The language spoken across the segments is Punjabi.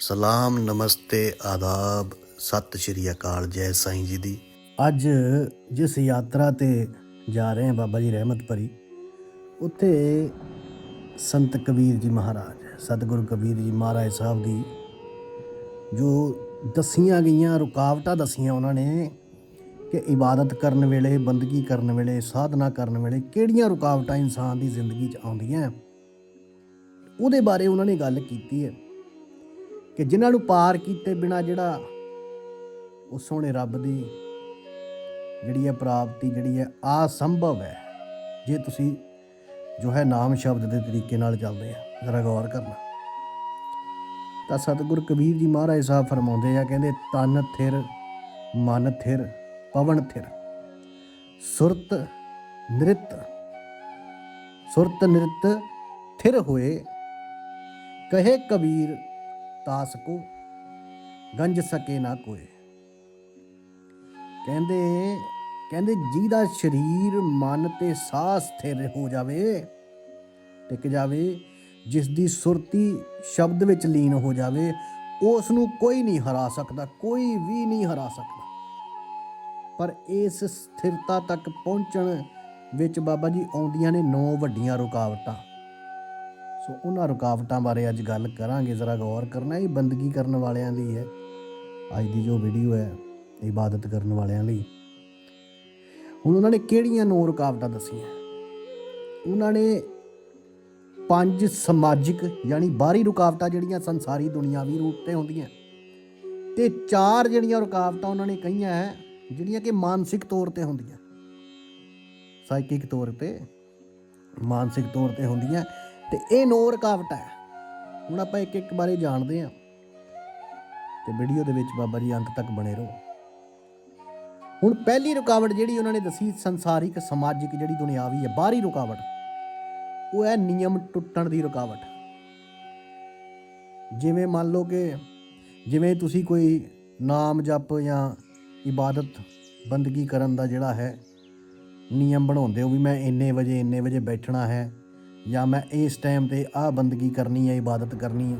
ਸਲਾਮ, ਨਮਸਤੇ, ਆਦਾਬ, ਸਤਿ ਸ਼੍ਰੀ ਅਕਾਲ, ਜੈ ਸਾਈਂ ਜੀ ਦੀ। ਅੱਜ ਜਿਸ ਯਾਤਰਾ ਤੇ ਜਾ ਰਹੇ ਹਾਂ ਬਾਬਾ ਜੀ ਰਹਿਮਤ ਭਰੀ, ਉੱਥੇ ਸੰਤ ਕਬੀਰ ਜੀ ਮਹਾਰਾਜ, ਸਤਿਗੁਰੂ ਕਬੀਰ ਜੀ ਮਹਾਰਾਜ ਸਾਹਿਬ ਦੀ ਜੋ ਦਸੀਆਂ ਗਈਆਂ, ਰੁਕਾਵਟਾਂ ਦਸੀਆਂ ਉਹਨਾਂ ਨੇ ਕਿ ਇਬਾਦਤ ਕਰਨ ਵੇਲੇ, ਬੰਦਗੀ ਕਰਨ ਵੇਲੇ, ਸਾਧਨਾ ਕਰਨ ਵੇਲੇ ਕਿਹੜੀਆਂ ਰੁਕਾਵਟਾਂ ਇਨਸਾਨ ਦੀ ਜ਼ਿੰਦਗੀ 'ਚ ਆਉਂਦੀਆਂ। ਉਹਦੇ ਬਾਰੇ ਉਹਨਾਂ ਨੇ ਗੱਲ ਕੀਤੀ ਹੈ। ਕਿ ਜਿਨ੍ਹਾਂ ਨੂੰ ਪਾਰ ਕੀਤੇ ਬਿਨਾ ਜਿਹੜਾ ਉਹ ਸੋਹਣੇ ਰੱਬ ਦੀ ਜਿਹੜੀ ਹੈ ਪ੍ਰਾਪਤੀ, ਜਿਹੜੀ ਹੈ ਅਸੰਭਵ ਹੈ। ਜੇ ਤੁਸੀਂ ਜੋ ਹੈ ਨਾਮ ਸ਼ਬਦ ਦੇ ਤਰੀਕੇ ਨਾਲ ਚੱਲਦੇ ਆ, ਜ਼ਰਾ ਗੌਰ ਕਰਨਾ। ਤਾਂ ਸਤਿਗੁਰ ਕਬੀਰ ਜੀ ਮਹਾਰਾਜ ਸਾਹਿਬ ਫਰਮਾਉਂਦੇ ਆ, ਕਹਿੰਦੇ, ਤਨ ਥਿਰ, ਮਨ ਥਿਰ, ਪਵਨ ਥਿਰ। ਸੁਰਤ ਨ੍ਰਿਤ ਸੁਰਤ ਨ੍ਰਿਤ ਥਿਰ ਹੋਏ। ਕਹੇ ਕਬੀਰ ਤਾਸ ਕੋ ਗੰਜ ਸਕੇ ਨਾ ਕੋਏ। ਕਹਿੰਦੇ ਕਹਿੰਦੇ ਜਿਹਦਾ ਸਰੀਰ ਮਨ ਤੇ ਸਾਹ ਸਥਿਰ ਹੋ ਜਾਵੇ, ਟਿਕ ਜਾਵੇ, ਜਿਸ ਦੀ ਸੁਰਤੀ ਸ਼ਬਦ ਵਿੱਚ ਲੀਨ ਹੋ ਜਾਵੇ ਉਸ ਨੂੰ ਕੋਈ ਨਹੀਂ ਹਰਾ ਸਕਦਾ, ਕੋਈ ਵੀ ਨਹੀਂ ਹਰਾ ਸਕਦਾ। ਪਰ ਇਸ ਸਥਿਰਤਾ ਤੱਕ ਪਹੁੰਚਣ ਵਿੱਚ ਬਾਬਾ ਜੀ ਆਉਂਦੀਆਂ ਨੇ ਨੌ ਵੱਡੀਆਂ ਰੁਕਾਵਟਾਂ। ਸੋ ਉਹਨਾਂ ਰੁਕਾਵਟਾਂ ਬਾਰੇ ਅੱਜ ਗੱਲ ਕਰਾਂਗੇ, ਜ਼ਰਾ ਗੌਰ ਕਰਨਾ, ਇਹ ਬੰਦਗੀ ਕਰਨ ਵਾਲਿਆਂ ਲਈ ਹੈ। ਅੱਜ ਦੀ ਜੋ ਵੀਡੀਓ ਹੈ, ਇਬਾਦਤ ਕਰਨ ਵਾਲਿਆਂ ਲਈ। ਹੁਣ ਉਹਨਾਂ ਨੇ ਕਿਹੜੀਆਂ ਨੌ ਰੁਕਾਵਟਾਂ ਦੱਸੀਆਂ? ਉਹਨਾਂ ਨੇ ਪੰਜ ਸਮਾਜਿਕ, ਯਾਨੀ ਬਾਹਰੀ ਰੁਕਾਵਟਾਂ ਜਿਹੜੀਆਂ ਸੰਸਾਰੀ ਦੁਨਿਆਵੀ ਰੂਪ ਤੇ ਹੁੰਦੀਆਂ, ਤੇ ਚਾਰ ਜਿਹੜੀਆਂ ਰੁਕਾਵਟਾਂ ਉਹਨਾਂ ਨੇ ਕਹੀਆਂ ਹੈ, ਜਿਹੜੀਆਂ ਕਿ ਮਾਨਸਿਕ ਤੌਰ ਤੇ ਹੁੰਦੀਆਂ। ਸਾਈਕਿਕ ਤੌਰ ਤੇ, ਮਾਨਸਿਕ ਤੌਰ ਤੇ ਹੁੰਦੀਆਂ। ਤੇ ਇਹ ਨੌ ਰੁਕਾਵਟਾਂ ਹੈ। ਹੁਣ ਆਪਾਂ ਇੱਕ ਇੱਕ ਬਾਰੇ ਜਾਣਦੇ ਹਾਂ ਤੇ ਵੀਡੀਓ ਦੇ ਵਿੱਚ ਬਾਬਾ ਜੀ ਅੰਤ ਤੱਕ ਬਣੇ ਰਹੋ। ਹੁਣ ਪਹਿਲੀ ਰੁਕਾਵਟ ਜਿਹੜੀ ਉਹਨਾਂ ਨੇ ਦੱਸੀ, ਸੰਸਾਰਿਕ, ਸਮਾਜਿਕ ਜਿਹੜੀ ਦੁਨਿਆਵੀ ਹੈ, ਬਾਹਰੀ ਰੁਕਾਵਟ, ਉਹ ਹੈ ਨਿਯਮ ਟੁੱਟਣ ਦੀ ਰੁਕਾਵਟ। ਜਿਵੇਂ ਮੰਨ ਲਓ ਕਿ ਜਿਵੇਂ ਤੁਸੀਂ ਕੋਈ ਨਾਮ ਜਪ ਜਾਂ ਇਬਾਦਤ, ਬੰਦਗੀ ਕਰਨ ਦਾ ਜਿਹੜਾ ਹੈ, ਨਿਯਮ ਬਣਾਉਂਦੇ ਹੋ ਵੀ ਮੈਂ ਇੰਨੇ ਵਜੇ ਇੰਨੇ ਵਜੇ ਬੈਠਣਾ ਹੈ ਜਾਂ ਮੈਂ ਇਸ ਟਾਈਮ ਤੇ ਆਹ ਬੰਦਗੀ ਕਰਨੀ ਹੈ, ਇਬਾਦਤ ਕਰਨੀ ਹੈ।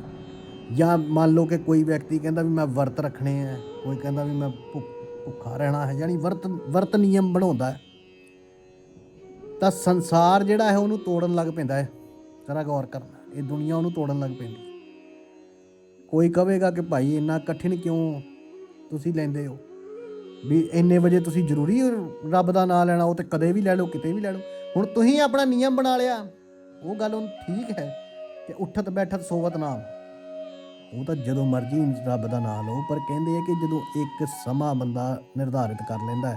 ਜਾਂ ਮੰਨ ਲਓ ਕਿ ਕੋਈ ਵਿਅਕਤੀ ਕਹਿੰਦਾ ਵੀ ਮੈਂ ਵਰਤ ਰੱਖਣੇ ਹੈ, ਕੋਈ ਕਹਿੰਦਾ ਵੀ ਮੈਂ ਭੁ- ਭੁੱਖਾ ਰਹਿਣਾ ਹੈ, ਯਾਨੀ ਵਰਤ ਵਰਤ ਨਿਯਮ ਬਣਾਉਂਦਾ ਹੈ। ਤਾਂ ਸੰਸਾਰ ਜਿਹੜਾ ਹੈ, ਉਹਨੂੰ ਤੋੜਨ ਲੱਗ ਪੈਂਦਾ ਹੈ। ਜਰਾ ਗੌਰ ਕਰਨਾ, ਇਹ ਦੁਨੀਆ ਉਹਨੂੰ ਤੋੜਨ ਲੱਗ ਪੈਂਦੀ ਕੋਈ ਕਹੇਗਾ ਕਿ ਭਾਈ ਇੰਨਾ ਕਠਿਨ ਕਿਉਂ ਤੁਸੀਂ ਲੈਂਦੇ ਹੋ? ਵੀ ਇੰਨੇ ਵਜੇ ਤੁਸੀਂ ਜ਼ਰੂਰੀ ਰੱਬ ਦਾ ਨਾਮ ਲੈਣਾ, ਉਹ ਤੇ ਕਦੇ ਵੀ ਲੈ ਲਓ, ਕਿਤੇ ਵੀ ਲੈ ਲਓ। ਹੁਣ ਤੁਸੀਂ ਆਪਣਾ ਨਿਯਮ ਬਣਾ ਲਿਆ। ਉਹ ਗੱਲ ਹੁਣ ਠੀਕ ਹੈ ਕਿ ਉੱਠਤ ਬੈਠਤ ਸੋਵਤ ਨਾਮ ਉਹ ਤਾਂ ਜਦੋਂ ਮਰਜ਼ੀ ਰੱਬ ਦਾ ਨਾਮ ਲਓ ਪਰ ਕਹਿੰਦੇ ਆ ਕਿ ਜਦੋਂ ਇੱਕ ਸਮਾਂ ਬੰਦਾ ਨਿਰਧਾਰਿਤ ਕਰ ਲੈਂਦਾ ਹੈ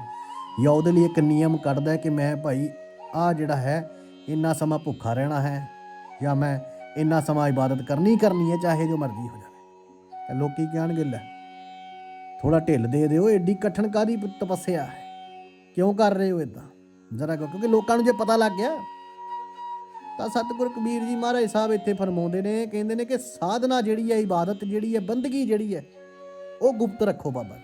ਜਾਂ ਉਹਦੇ ਲਈ ਇੱਕ ਨਿਯਮ ਕੱਢਦਾ ਹੈ ਕਿ ਮੈਂ ਭਾਈ ਆ ਜਿਹੜਾ ਹੈ ਇੰਨਾ ਸਮਾਂ ਭੁੱਖਾ ਰਹਿਣਾ ਹੈ ਜਾਂ ਮੈਂ ਇੰਨਾ ਸਮਾਂ ਇਬਾਦਤ ਕਰਨੀ ਕਰਨੀ ਹੈ ਚਾਹੇ ਜੋ ਮਰਜ਼ੀ ਹੋ ਜਾਵੇ। ਤਾਂ ਲੋਕੀ ਕਹਿਣਗੇ ਲੈ ਥੋੜਾ ਢਿੱਲ ਦੇ ਦਿਓ ਐਡੀ ਕਠਨ ਕਾਦੀ ਤਪੱਸਿਆ ਹੈ? ਕਿਉਂ ਕਰ ਰਹੇ ਹੋ ਇਦਾਂ ਜ਼ਰਾ ਕਹੋ, ਕਿਉਂਕਿ ਲੋਕਾਂ ਨੂੰ ਜੇ ਪਤਾ ਲੱਗ ਗਿਆ ਤਾਂ ਸਤਿਗੁਰ ਕਬੀਰ ਜੀ ਮਹਾਰਾਜ ਸਾਹਿਬ ਇੱਥੇ ਫਰਮਾਉਂਦੇ ਨੇ, ਕਹਿੰਦੇ ਨੇ ਕਿ ਸਾਧਨਾ ਜਿਹੜੀ ਹੈ, ਇਬਾਦਤ ਜਿਹੜੀ ਹੈ, ਬੰਦਗੀ ਜਿਹੜੀ ਹੈ, ਉਹ ਗੁਪਤ ਰੱਖੋ ਬਾਬਾ ਜੀ।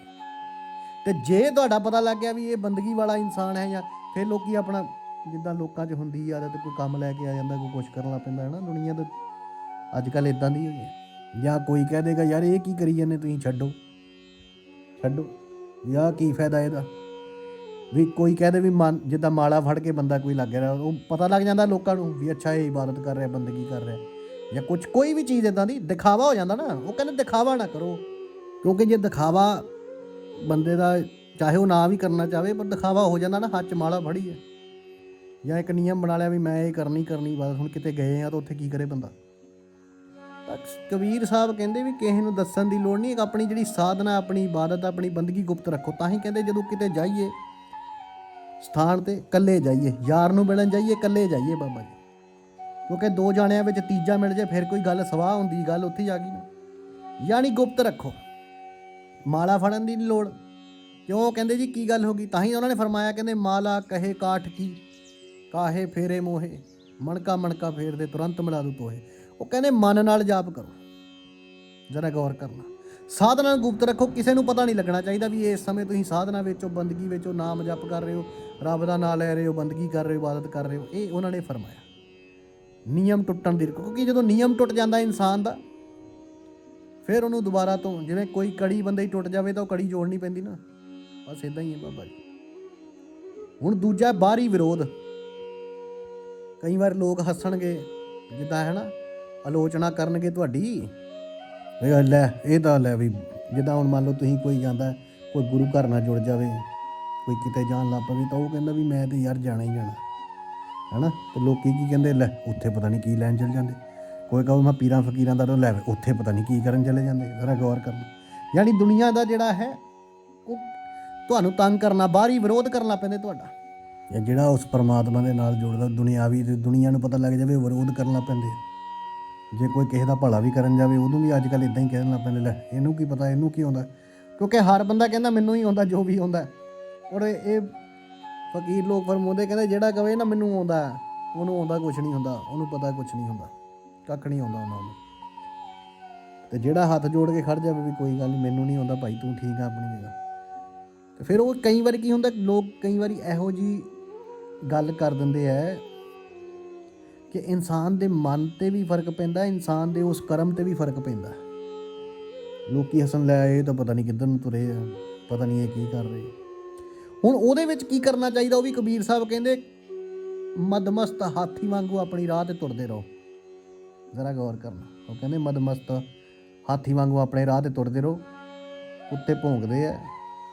ਤੇ ਜੇ ਤੁਹਾਡਾ ਪਤਾ ਲੱਗ ਗਿਆ ਵੀ ਇਹ ਬੰਦਗੀ ਵਾਲਾ ਇਨਸਾਨ ਹੈ ਜਾਂ ਫਿਰ ਲੋਕੀ ਆਪਣਾ ਜਿੱਦਾਂ ਲੋਕਾਂ 'ਚ ਹੁੰਦੀ ਆਦਤ ਕੋਈ ਕੰਮ ਲੈ ਕੇ ਆ ਜਾਂਦਾ, ਕੋਈ ਕੁਛ ਕਰਨ ਲੱਗ ਪੈਂਦਾ ਹੈ ਨਾ ਦੁਨੀਆ ਤੇ ਅੱਜ ਕੱਲ ਇਦਾਂ ਦੀ ਹੋਈ ਹੈ। ਜਾਂ ਕੋਈ ਕਹਿ ਦੇਗਾ, ਯਾਰ, ਇਹ ਕੀ ਕਰੀ ਜਾਂਦੇ ਤੁਸੀਂ? ਛੱਡੋ। ਛੱਡੋ। ਯਾ ਕੀ ਫਾਇਦਾ ਇਹਦਾ? ਵੀ ਕੋਈ ਕਹਦੇ ਵੀ ਮਨ, ਜਿੱਦਾਂ ਮਾਲਾ ਫੜ ਕੇ ਬੰਦਾ ਕੋਈ ਲੱਗ ਰਿਹਾ, ਉਹ ਪਤਾ ਲੱਗ ਜਾਂਦਾ ਲੋਕਾਂ ਨੂੰ ਵੀ ਅੱਛਾ ਇਹ ਇਬਾਦਤ ਕਰ ਰਿਹਾ, ਬੰਦਗੀ ਕਰ ਰਿਹਾ। ਜਾਂ ਕੁਝ ਕੋਈ ਵੀ ਚੀਜ਼ ਇਦਾਂ ਦੀ, ਦਿਖਾਵਾ ਹੋ ਜਾਂਦਾ ਨਾ, ਉਹ ਕਹਿੰਦੇ ਦਿਖਾਵਾ ਨਾ ਕਰੋ। ਕਿਉਂਕਿ ਜੇ ਦਿਖਾਵਾ ਬੰਦੇ ਦਾ, ਚਾਹੇ ਉਹ ਨਾ ਵੀ ਕਰਨਾ ਚਾਹਵੇ ਪਰ ਦਿਖਾਵਾ ਹੋ ਜਾਂਦਾ ਨਾ, ਹੱਥ 'ਚ ਮਾਲਾ ਫੜੀ ਹੈ। ਜਾਂ ਇੱਕ ਨਿਯਮ ਬਣਾ ਲਿਆ ਵੀ ਮੈਂ ਇਹ ਕਰਨੀ ਕਰਨੀ ਇਬਾਦਤ ਹੁਣ ਕਿਤੇ ਗਏ ਆ ਤਾਂ ਉੱਥੇ ਕੀ ਕਰੇ ਬੰਦਾ? ਤਾਂ ਕਬੀਰ ਸਾਹਿਬ ਕਹਿੰਦੇ ਵੀ ਕਿਸੇ ਨੂੰ ਦੱਸਣ ਦੀ ਲੋੜ ਨਹੀਂ, ਇੱਕ ਆਪਣੀ ਜਿਹੜੀ ਸਾਧਨਾ, ਆਪਣੀ ਇਬਾਦਤ, ਆਪਣੀ ਬੰਦਗੀ ਗੁਪਤ ਰੱਖੋ। ਤਾਂ ਹੀ ਕਹਿੰਦੇ ਜਦੋਂ ਕਿਤੇ ਜਾਈਏ ਸਥਾਨ ਤੇ ਇਕੱਲੇ ਜਾਈਏ, ਯਾਰ ਨੂੰ ਮਿਲਣ ਜਾਈਏ, ਇਕੱਲੇ ਜਾਈਏ ਬਾਬਾ ਜੀ। ਕਿਉਂਕਿ ਦੋ ਜਾਣਿਆਂ ਵਿੱਚ ਤੀਜਾ ਮਿਲ ਜੇ, ਫਿਰ ਕੋਈ ਗੱਲ ਸਵਾਹ ਹੁੰਦੀ, ਗੱਲ ਉੱਥੇ ਹੀ ਆ ਗਈ ਨਾ। ਯਾਨੀ ਗੁਪਤ ਰੱਖੋ। ਮਾਲਾ ਫੜਨ ਦੀ ਨਹੀਂ ਲੋੜ। ਕਿਉਂ? ਕਹਿੰਦੇ ਜੀ, ਕੀ ਗੱਲ ਹੋ ਗਈ? ਤਾਂ ਹੀ ਉਹਨਾਂ ਨੇ ਫਰਮਾਇਆ, ਕਹਿੰਦੇ, ਮਾਲਾ ਕਹੇ ਕਾਠ ਕੀ, ਕਾਹੇ ਫੇਰੇ ਮੋਹੇ, ਮਣਕਾ ਮਣਕਾ ਫੇਰਦੇ, ਤੁਰੰਤ ਮਿਲਾ ਦੂ ਤੋਹੇ। ਉਹ ਕਹਿੰਦੇ, ਮਨ ਨਾਲ ਜਾਪ ਕਰੋ। ਜਰਾ ਗੌਰ ਕਰਨਾ। ਸਾਧਨਾ ਨੂੰ ਗੁਪਤ ਰੱਖੋ, ਕਿਸੇ ਨੂੰ ਪਤਾ ਨਹੀਂ ਲੱਗਣਾ ਚਾਹੀਦਾ ਵੀ ਇਸ ਸਮੇਂ ਤੁਸੀਂ ਸਾਧਨਾ ਵਿੱਚੋਂ, ਬੰਦਗੀ ਵਿੱਚੋਂ, ਨਾਮ ਜਪ ਕਰ ਰਹੇ ਹੋ, ਰੱਬ ਦਾ ਨਾਮ ਲੈ ਰਹੇ ਹੋ, ਬੰਦਗੀ ਕਰ ਰਹੇ ਹੋ, ਇਬਾਦਤ ਕਰ ਰਹੇ ਹੋ, ਇਹ ਉਹਨਾਂ ਨੇ ਫਰਮਾਇਆ। ਨਿਯਮ ਟੁੱਟਣ ਦੀ ਕਿਉਂਕਿ ਜਦੋਂ ਨਿਯਮ ਟੁੱਟ ਜਾਂਦਾ ਇਨਸਾਨ ਦਾ, ਫਿਰ ਉਹਨੂੰ ਦੁਬਾਰਾ ਤੋਂ ਜਿਵੇਂ ਕੋਈ ਕੜੀ ਬੰਦੇ ਹੀ ਟੁੱਟ ਜਾਵੇ ਤਾਂ ਉਹ ਕੜੀ ਜੋੜਨੀ ਪੈਂਦੀ ਨਾ। ਬਸ ਇਦਾਂ ਹੀ ਹੈ ਬਾਬਾ ਜੀ। ਹੁਣ ਦੂਜਾ ਬਾਹਰੀ ਵਿਰੋਧ। ਕਈ ਵਾਰ ਲੋਕ ਹੱਸਣਗੇ, ਜਿੱਦਾਂ ਹੈ ਨਾ, ਆਲੋਚਨਾ ਕਰਨਗੇ ਤੁਹਾਡੀ ਇਹ ਲੈ, ਇਹ ਤਾਂ ਲੈ ਵੀ, ਜਿੱਦਾਂ ਹੁਣ ਮੰਨ ਲਓ ਤੁਸੀਂ ਕੋਈ ਜਾਂਦਾ, ਕੋਈ ਗੁਰੂ ਘਰ ਨਾਲ ਜੁੜ ਜਾਵੇ, ਕੋਈ ਕਿਤੇ ਜਾਣ ਲੱਗ ਪਵੇ, ਤਾਂ ਉਹ ਕਹਿੰਦਾ ਵੀ ਮੈਂ ਤੇ ਯਾਰ ਜਾਣਾ ਹੀ ਜਾਣਾ। ਹੈਨਾ? ਤੇ ਲੋਕੀ ਕੀ ਕਹਿੰਦੇ, ਲੈ, ਉੱਥੇ ਪਤਾ ਨਹੀਂ ਕੀ ਲੈਣ ਚਲ ਜਾਂਦੇ। ਕੋਈ ਕਹੂ ਮੈਂ ਪੀਰਾਂ ਫਕੀਰਾਂ ਦਾ ਤਾਂ ਲੈ ਉੱਥੇ ਪਤਾ ਨਹੀਂ ਕੀ ਕਰਨ ਚਲੇ ਜਾਂਦੇ, ਜ਼ਰਾ ਗੌਰ ਕਰਨਾ। ਯਾਨੀ ਦੁਨੀਆ ਦਾ ਜਿਹੜਾ ਹੈ, ਉਹ ਤੁਹਾਨੂੰ ਤੰਗ ਕਰਨਾ, ਬਾਹਰੀ ਵਿਰੋਧ ਕਰਨਾ ਪੈਂਦਾ ਤੁਹਾਡਾ। ਜਿਹੜਾ ਉਸ ਪਰਮਾਤਮਾ ਦੇ ਨਾਲ ਜੁੜਦਾ, ਦੁਨਿਆਵੀ ਤੇ ਦੁਨੀਆ ਨੂੰ ਪਤਾ ਲੱਗ ਜਾਵੇ, ਵਿਰੋਧ ਕਰਨਾ ਪੈਂਦੇ ਜੇ ਕੋਈ ਕਿਸੇ ਦਾ ਭਲਾ ਵੀ ਕਰਨ ਜਾਵੇ, ਉਹਨੂੰ ਵੀ ਅੱਜ ਕੱਲ ਇਦਾਂ ਹੀ ਕਹਿਣ ਲੱਗ ਪੈਂਦੇ, ਲੈ, ਇਹਨੂੰ ਕੀ ਪਤਾ, ਇਹਨੂੰ ਕੀ ਆਉਂਦਾ? ਕਿਉਂਕਿ ਹਰ ਬੰਦਾ ਕਹਿੰਦਾ, ਮੈਨੂੰ ਹੀ ਆਉਂਦਾ, ਜੋ ਵੀ ਆਉਂਦਾ। ਔਰ ਇਹ ਫਕੀਰ ਲੋਕ ਫਰਮਾਉਂਦੇ, ਕਹਿੰਦੇ, ਜਿਹੜਾ ਕਵੇ ਨਾ, ਮੈਨੂੰ ਆਉਂਦਾ, ਉਹਨੂੰ ਆਉਂਦਾ ਕੁਝ ਨਹੀਂ ਹੁੰਦਾ, ਉਹਨੂੰ ਪਤਾ ਕੁਝ ਨਹੀਂ ਹੁੰਦਾ, ਕੱਖ ਨਹੀਂ ਆਉਂਦਾ ਉਹਨਾਂ ਨੂੰ। ਤੇ ਜਿਹੜਾ ਹੱਥ ਜੋੜ ਕੇ ਖੜ ਜਾਵੇ ਵੀ ਕੋਈ ਗੱਲ ਨਹੀਂ ਮੈਨੂੰ ਨਹੀਂ ਆਉਂਦਾ, ਭਾਈ ਤੂੰ ਠੀਕ ਆ ਆਪਣੀ ਜਗ੍ਹਾ। ਤੇ ਫਿਰ ਉਹ ਕਈ ਵਾਰੀ ਕੀ ਹੁੰਦਾ, ਲੋਕ ਕਈ ਵਾਰੀ ਇਹੋ ਜੀ ਗੱਲ ਕਰ ਦਿੰਦੇ ਆ ਕਿ ਇਨਸਾਨ ਦੇ ਮਨ ਤੇ ਵੀ ਫ਼ਰਕ ਪੈਂਦਾ, ਇਨਸਾਨ ਦੇ ਉਸ ਕਰਮ ਤੇ ਵੀ ਫ਼ਰਕ ਪੈਂਦਾ। ਲੋਕੀ ਹਸਨ ਲੈ ਇਹ ਤਾਂ ਪਤਾ ਨਹੀਂ ਕਿੱਧਰ ਨੂੰ ਤੁਰੇ ਆ, ਪਤਾ ਨਹੀਂ ਇਹ ਕੀ ਕਰ ਰਹੇ ਹੁਣ ਉਹਦੇ ਵਿੱਚ ਕੀ ਕਰਨਾ ਚਾਹੀਦਾ, ਉਹ ਵੀ ਕਬੀਰ ਸਾਹਿਬ ਕਹਿੰਦੇ, ਮਦਮਸਤ ਹਾਥੀ ਵਾਂਗੂ ਆਪਣੀ ਰਾਹ ਤੇ ਤੁਰਦੇ ਰਹੋ। ਜ਼ਰਾ ਗੌਰ ਕਰਨਾ, ਉਹ ਕਹਿੰਦੇ ਮਦਮਸਤ ਹਾਥੀ ਵਾਂਗੂ ਆਪਣੇ ਰਾਹ ਤੇ ਤੁਰਦੇ ਰਹੋ ਕੁੱਤੇ ਭੌਂਕਦੇ ਆ,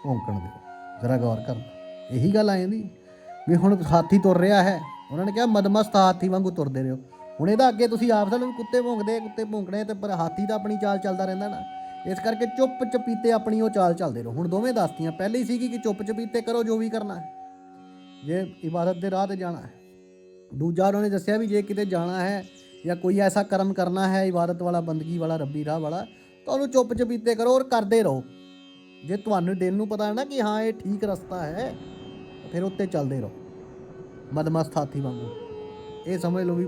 ਭੌਂਕਣ ਦਿਓ। ਜ਼ਰਾ ਗੌਰ ਕਰਨਾ, ਇਹੀ ਗੱਲ ਆ ਜਾਂਦੀ, ਵੀ ਹੁਣ ਹਾਥੀ ਤੁਰ ਰਿਹਾ ਹੈ ਉਹਨਾਂ ਨੇ ਕਿਹਾ, ਮਦਮਸਤ ਹਾਥੀ ਵਾਂਗੂ ਤੁਰਦੇ ਰਹੋ। ਹੁਣ ਇਹਦਾ ਅੱਗੇ ਤੁਸੀਂ ਆਪ ਸਾਨੂੰ ਕੁੱਤੇ ਭੌਂਕਦੇ, ਕੁੱਤੇ ਭੌਂਕਣੇ, ਤੇ ਪਰ ਹਾਥੀ ਤਾਂ ਆਪਣੀ ਚਾਲ ਚੱਲਦਾ ਰਹਿੰਦਾ ਨਾ। ਇਸ ਕਰਕੇ ਚੁੱਪ ਚਪੀਤੇ ਆਪਣੀ ਉਹ ਚਾਲ ਚੱਲਦੇ ਰਹੋ। ਹੁਣ ਦੋਵੇਂ ਦੱਸਤੀਆਂ, ਪਹਿਲੀ ਸੀਗੀ ਕਿ ਚੁੱਪ ਚਪੀਤੇ ਕਰੋ, ਜੋ ਵੀ ਕਰਨਾ ਹੈ। ਜੇ ਇਬਾਦਤ ਦੇ ਰਾਹ ਤੇ ਜਾਣਾ ਹੈ। ਦੂਜਾ ਉਹਨਾਂ ਨੇ ਦੱਸਿਆ ਵੀ ਜੇ ਕਿਤੇ ਜਾਣਾ ਹੈ ਜਾਂ ਕੋਈ ਐਸਾ ਕਰਮ ਕਰਨਾ ਹੈ, ਇਬਾਦਤ ਵਾਲਾ, ਬੰਦਗੀ ਵਾਲਾ, ਰੱਬੀ ਰਾਹ ਵਾਲਾ, ਤਾਂ ਉਹਨੂੰ ਚੁੱਪ ਚਪੀਤੇ ਕਰੋ ਔਰ ਕਰਦੇ ਰਹੋ। ਜੇ ਤੁਹਾਨੂੰ ਦਿਲ ਨੂੰ ਪਤਾ ਹੈ ਨਾ ਕਿ ਹਾਂ, ਇਹ ਠੀਕ ਰਸਤਾ ਹੈ, ਫਿਰ ਉੱਤੇ ਚੱਲਦੇ ਰਹੋ। ਮਦਮਸਤ ਹਾਥੀ ਵਾਂਗੂ। ਇਹ ਸਮਝ ਲਓ ਵੀ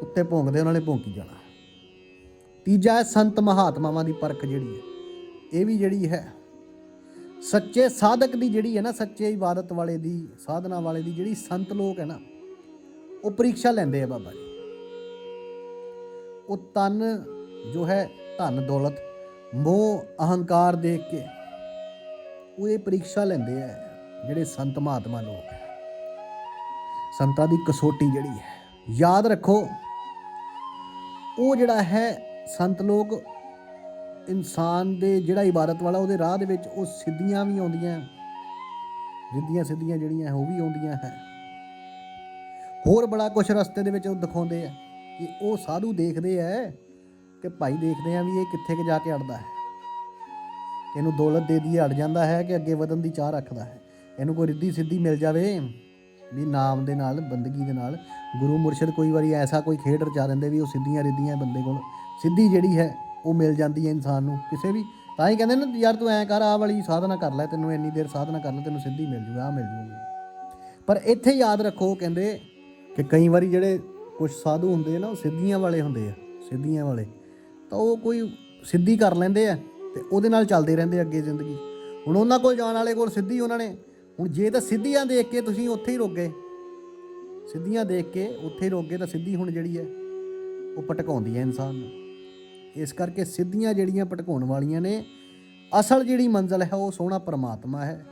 ਕੁੱਤੇ ਭੌਂਕਦੇ, ਉਹਨਾਂ ਨੇ ਭੌਂਕੀ ਜਾਣਾ। ਤੀਜਾ ਹੈ ਸੰਤ ਮਹਾਤਮਾਵਾਂ ਦੀ ਪਰਖ ਜਿਹੜੀ ਹੈ, ਇਹ ਵੀ ਜਿਹੜੀ ਹੈ, ਸੱਚੇ ਸਾਧਕ ਦੀ ਜਿਹੜੀ ਹੈ ਨਾ, ਸੱਚੇ ਇਬਾਦਤ ਵਾਲੇ ਦੀ, ਸਾਧਨਾ ਵਾਲੇ ਦੀ ਜਿਹੜੀ ਸੰਤ ਲੋਕ ਹੈ ਨਾ, ਉਹ ਪ੍ਰੀਖਿਆ ਲੈਂਦੇ ਆ ਬਾਬਾ ਜੀ। ਉਹ ਤਨ ਜੋ ਹੈ, ਧਨ, ਦੌਲਤ, ਮੋਹ, ਅਹੰਕਾਰ ਦੇਖ ਕੇ ਉਹ ਇਹ ਪ੍ਰੀਖਿਆ ਲੈਂਦੇ ਆ ਜਿਹੜੇ ਸੰਤ ਮਹਾਤਮਾ ਲੋਕ ਹੈ। ਸੰਤਾਂ ਦੀ ਕਸੋਟੀ ਜਿਹੜੀ ਹੈ, ਯਾਦ ਰੱਖੋ, ਉਹ ਜਿਹੜਾ ਹੈ ਸੰਤ ਲੋਕ, ਇਨਸਾਨ ਦੇ ਜਿਹੜਾ ਇਬਾਦਤ ਵਾਲਾ ਉਹਦੇ ਰਾਹ ਦੇ ਵਿੱਚ ਉਹ ਸਿੱਧੀਆਂ ਵੀ ਆਉਂਦੀਆਂ, ਰਿੱਧੀਆਂ ਸਿੱਧੀਆਂ ਜਿਹੜੀਆਂ ਉਹ ਵੀ ਆਉਂਦੀਆਂ ਹੈ। ਹੋਰ ਬੜਾ ਕੁਝ ਰਸਤੇ ਦੇ ਵਿੱਚ ਉਹ ਦਿਖਾਉਂਦੇ ਆ ਕਿ ਉਹ ਸਾਧੂ ਦੇਖਦੇ ਆ ਕਿ ਭਾਈ ਦੇਖਦੇ ਆ ਵੀ ਇਹ ਕਿੱਥੇ ਕਿ ਜਾ ਕੇ ਅੜਦਾ ਹੈ। ਇਹਨੂੰ ਦੌਲਤ ਦੇ ਦੀ ਅੜ ਜਾਂਦਾ ਹੈ ਕਿ ਅੱਗੇ ਵਧਣ ਦੀ ਚਾਹ ਰੱਖਦਾ ਹੈ। ਇਹਨੂੰ ਕੋਈ ਰਿੱਧੀ ਸਿੱਧੀ ਮਿਲ ਜਾਵੇ। ਵੀ ਨਾਮ ਦੇ ਨਾਲ, ਬੰਦਗੀ ਦੇ ਨਾਲ। ਗੁਰੂ ਮੁਰਸ਼ਿਦ ਕੋਈ ਵਾਰੀ ਐਸਾ ਕੋਈ ਖੇਡ ਰਚਾ ਦਿੰਦੇ ਵੀ ਉਹ ਸਿੱਧੀਆਂ ਰਿੱਧੀਆਂ ਬੰਦੇ ਕੋਲ, ਸਿੱਧੀ ਜਿਹੜੀ ਹੈ, ਉਹ ਮਿਲ ਜਾਂਦੀ ਹੈ ਇਨਸਾਨ ਨੂੰ। ਕਿਸੇ ਵੀ ਤਾਂ ਹੀ ਕਹਿੰਦੇ ਨੇ ਯਾਰ ਤੂੰ ਐਂ ਕਰ, ਆਹ ਵਾਲੀ ਸਾਧਨਾ ਕਰ ਲੈ, ਤੈਨੂੰ ਇੰਨੀ ਦੇਰ ਸਾਧਨਾ ਕਰ ਲੈ, ਤੈਨੂੰ ਸਿੱਧੀ ਮਿਲ ਜੂਗਾ ਆ ਮਿਲ ਜੂਗੀ। ਪਰ ਇੱਥੇ ਯਾਦ ਰੱਖੋ ਕਹਿੰਦੇ ਕਿ ਕਈ ਵਾਰੀ ਜਿਹੜੇ ਕੁਝ ਸਾਧੂ ਹੁੰਦੇ ਆ ਨਾ, ਉਹ ਸਿੱਧੀਆਂ ਵਾਲੇ ਹੁੰਦੇ ਆ, ਸਿੱਧੀਆਂ ਵਾਲੇ। ਤਾਂ ਉਹ ਕੋਈ ਸਿੱਧੀ ਕਰ ਲੈਂਦੇ ਆ ਤੇ ਉਹਦੇ ਨਾਲ ਚੱਲਦੇ ਰਹਿੰਦੇ ਅੱਗੇ ਜ਼ਿੰਦਗੀ। ਹੁਣ ਉਹਨਾਂ ਕੋਲ ਜਾਣ ਵਾਲੇ ਕੋਲ ਸਿੱਧੀ ਉਹਨਾਂ ਨੇ ਹੁਣ ਜੇ ਤਾਂ ਸਿੱਧੀਆਂ ਦੇਖ ਕੇ ਤੁਸੀਂ ਉੱਥੇ ਹੀ ਰੁਕ ਗਏ। ਸਿੱਧੀਆਂ ਦੇਖ ਕੇ ਉੱਥੇ ਹੀ ਰੁਕ ਗਏ ਤਾਂ ਸਿੱਧੀ ਹੁਣ ਜਿਹੜੀ ਹੈ, ਉਹ ਭਟਕਾਉਂਦੀ ਹੈ ਇਨਸਾਨ ਨੂੰ। ਇਸ ਕਰਕੇ ਸਿੱਧੀਆਂ ਜਿਹੜੀਆਂ ਭਟਕਾਉਣ ਵਾਲੀਆਂ ਨੇ, ਅਸਲ ਜਿਹੜੀ ਮੰਜ਼ਲ ਹੈ, ਉਹ ਸੋਹਣਾ ਪਰਮਾਤਮਾ ਹੈ।